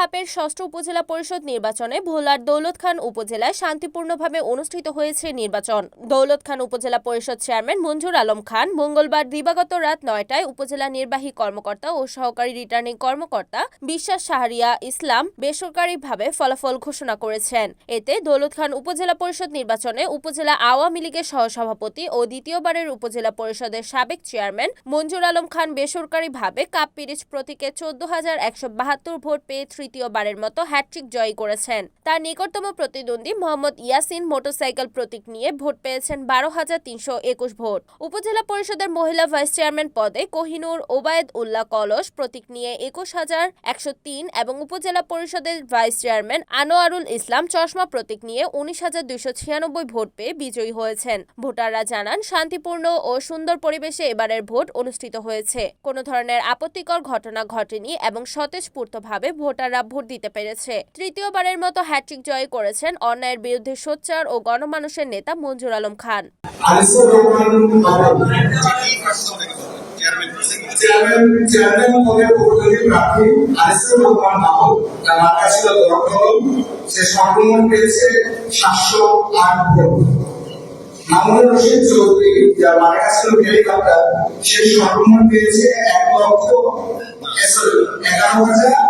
ধাপের ষষ্ঠ উপজেলা পরিষদ নির্বাচনে ভোলার দৌলত খান উপজেলায় শান্তিপূর্ণভাবে অনুষ্ঠিত হয়েছে নির্বাচন। দৌলত খান উপজেলা পরিষদ চেয়ারম্যান মঞ্জুর আলম খান মঙ্গলবার দিবাগত রাত নয়টায় উপজেলা নির্বাহী কর্মকর্তা ও সহকারী রিটার্নিং কর্মকর্তা বিশ্বাস শাহরিয়া ইসলাম বেসরকারিভাবে ফলাফল ঘোষণা করেছেন। এতে দৌলত খান উপজেলা পরিষদ নির্বাচনে উপজেলা আওয়ামী লীগের সহসভাপতি ও দ্বিতীয়বারের উপজেলা পরিষদের সাবেক চেয়ারম্যান মঞ্জুর আলম খান বেসরকারিভাবে কাপ পিরিচ প্রতীকে চোদ্দ হাজার একশো বাহাত্তর ভোট পেয়ে তৃতীয়বারের মতো হ্যাট্রিক জয়ী করেছেন। তার নিকটতম প্রতিদ্বন্দ্বী মোহাম্মদ ইয়াসিন মোটরসাইকেল প্রতীক নিয়ে ভোট পেয়েছেন বারো হাজার তিনশো একুশ ভোট। উপজেলা পরিষদের মহিলা ভাইস চেয়ারম্যান পদে কোহিনুর, ওবায়দ উল্লাহ কলস প্রতীক নিয়ে একুশ হাজার একশো তিন এবং উপজেলা পরিষদের ভাইস চেয়ারম্যান আনোয়ারুল ইসলাম চশমা প্রতীক নিয়ে উনিশ হাজার দুইশো ছিয়ানব্বই ভোট পেয়ে বিজয়ী হয়েছেন। ভোটাররা জানান, শান্তিপূর্ণ ও সুন্দর পরিবেশে এবারের ভোট অনুষ্ঠিত হয়েছে। কোনো ধরনের আপত্তিকর ঘটনা ঘটেনি এবং স্বতঃস্ফূর্তভাবে ভোটাররা ভোট দিতে পেরেছে। তৃতীয়বারের মতো হ্যাট্রিক জয় করেছেন অন্যায়ের বিরুদ্ধে সোচ্চার ও গণমানুষের নেতা মঞ্জুর আলম খান। তার এগারো হাজার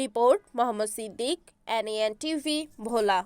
report Mohammad Siddique NN TV Bhola